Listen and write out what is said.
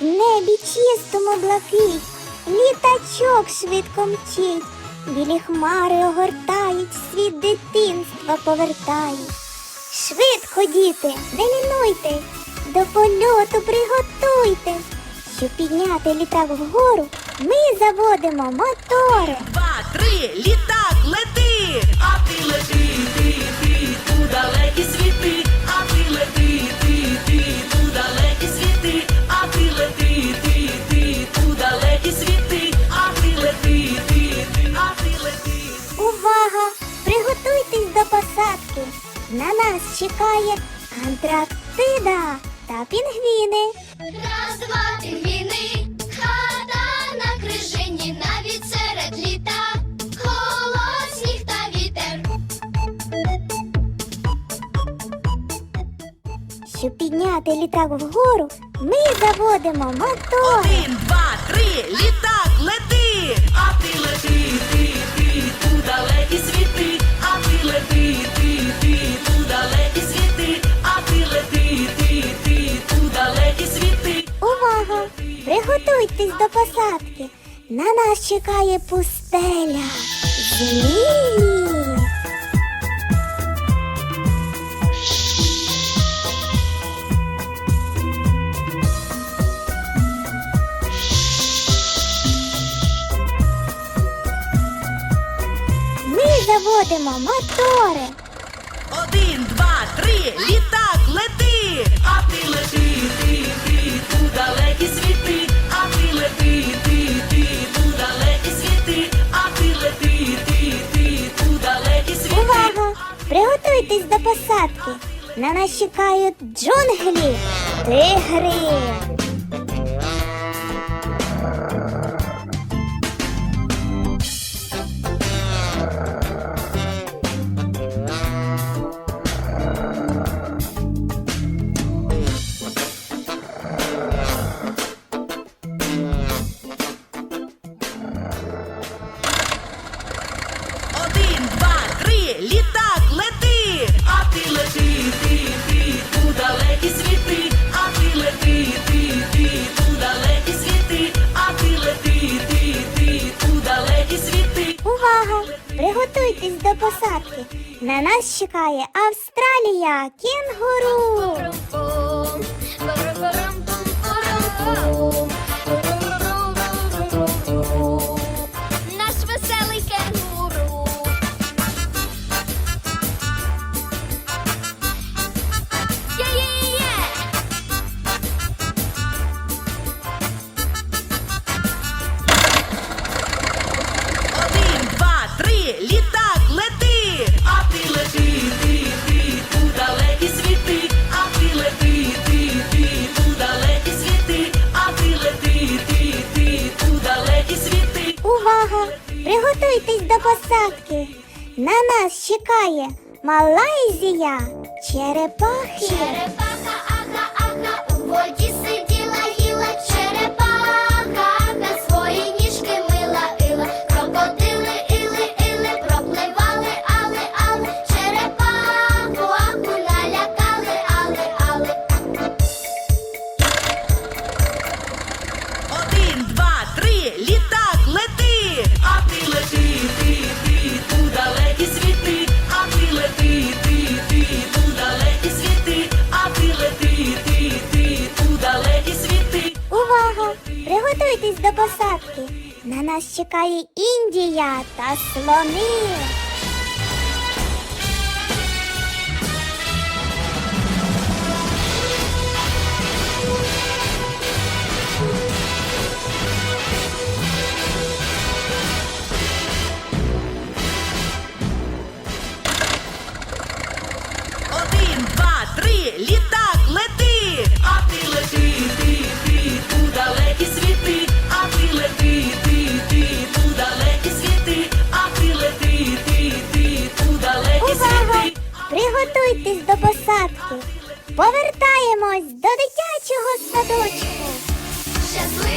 Небі чистому блакить, літачок швидко мчить, білі хмари огортають, світ дитинства повертають. Швидко, діти, не лінуйте, до польоту приготуйте. Щоб підняти літак вгору, ми заводимо мотори. Два, три, літак, лети! А ти лети, На нас чекає Антарктида та пінгвіни. Раз, два, пінгвіни, хата на крижині, навіть серед літа, холод, сніг та вітер. Щоб підняти літак вгору, ми заводимо мотори. Один, два, три, літак, Приготуйтесь до посадки. На нас чекає пустеля. Змії. Ми заводимо мотори. Один, два, три, літак, лети, Приготуйтесь до посадки. На нас чекають джунглі, тигри. Приготуйтесь до посадки. На нас чекає Австралія, кінгуру. Літак, лети! А ти лети, ти, ти, у далекі світи, а ти лети, ти, ти, у далекі світи, а ти лети, ти, ти, у далекі світи. Увага! Приготуйтесь до посадки. На нас чекає Малайзія, черепахи. Черепаха, Приготуйтесь до посадки. На нас чекає Індія та слони. Повертаємось до дитячого садочку. Щасливі